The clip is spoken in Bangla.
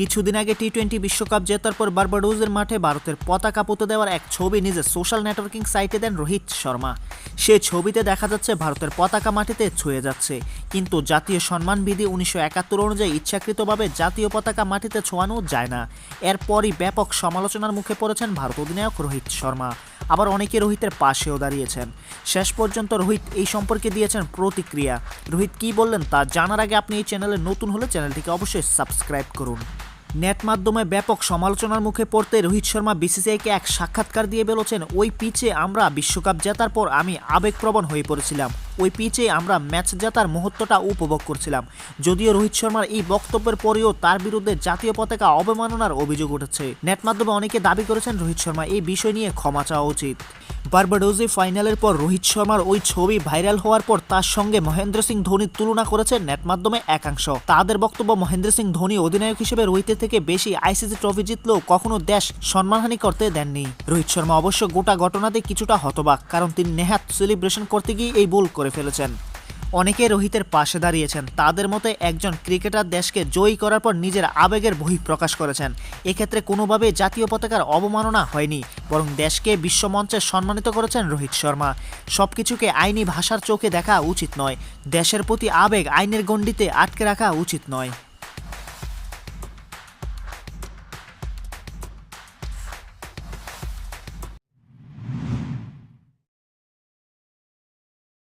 কিছুদিন আগে টি টোয়েন্টি বিশ্বকাপ জেতার পর বার্বাডোজের মাঠে ভারতের পতাকা পুঁতে দেওয়ার এক ছবি নিজের সোশ্যাল নেটওয়ার্কিং সাইটে দেন রোহিত শর্মা। সে ছবিতে দেখা যাচ্ছে ভারতের পতাকা মাটিতে ছুঁয়ে যাচ্ছে। কিন্তু জাতীয় সম্মানবিধি উনিশশো একাত্তর অনুযায়ী ইচ্ছাকৃতভাবে জাতীয় পতাকা মাটিতে ছোঁয়ানো যায় না। এরপরই ব্যাপক সমালোচনার মুখে পড়েছেন ভারত অধিনায়ক রোহিত শর্মা। আবার অনেকে রোহিতের পাশেও দাঁড়িয়েছেন। শেষ পর্যন্ত রোহিত এই সম্পর্কে দিয়েছেন প্রতিক্রিয়া। রোহিত কী বললেন তা জানার আগে আপনি এই চ্যানেলে নতুন হলে চ্যানেলটিকে অবশ্যই সাবস্ক্রাইব করুন। নেট মাধ্যমে ব্যাপক সমালোচনার মুখে পড়তে রোহিত শর্মা বিসিসিআইকে এক সাক্ষাৎকার দিয়ে বলেছেন ওই পিচে আমরা বিশ্বকাপ জেতার পর আমি আবেগপ্রবণ হয়ে পড়েছিলাম। ওই পিচে আমরা ম্যাচ জেতার মুহূর্তটা উপভোগ করছিলাম। যদিও রোহিত শর্মার এই বক্তব্যের পরেও তার বিরুদ্ধে জাতীয় পতাকা অবমাননার অভিযোগ উঠেছে। নেট মাধ্যমে অনেকে দাবি করেছেন রোহিত শর্মা এই বিষয় নিয়ে ক্ষমা চাওয়া উচিত। বার্বাডোজে ফাইনালের পর রোহিত শর্মার ওই ছবি ভাইরাল হওয়ার পর তার সঙ্গে মহেন্দ্র সিং ধোনির তুলনা করেছে নেট মাধ্যমে একাংশ। তাদের বক্তব্য মহেন্দ্র সিং ধোনি অধিনায়ক হিসেবে রোহিতের থেকে বেশি আইসিসি ট্রফি জিতলেও কখনো দেশ সম্মানহানি করতে দেননি। রোহিত শর্মা অবশ্য গোটা ঘটনাতে কিছুটা হতবাক, কারণ তিনি নেহাত সেলিব্রেশন করতে গিয়ে এই ভুল করে ফেলেছেন। অনেকে রোহিতের পাশে দাঁড়িয়েছেন। তাদের মতে একজন ক্রিকেটার দেশকে জয়ী করার পর নিজের আবেগের বহিঃপ্রকাশ করেছেন। এক্ষেত্রে কোনোভাবে জাতীয় পতাকার অবমাননা হয়নি, বরং দেশকে বিশ্বমঞ্চে সম্মানিত করেছেন রোহিত শর্মা। সব কিছুকে আইনি ভাষার চোখে দেখা উচিত নয়, দেশের প্রতি আবেগ আইনের গণ্ডিতে আটকে রাখা উচিত নয়।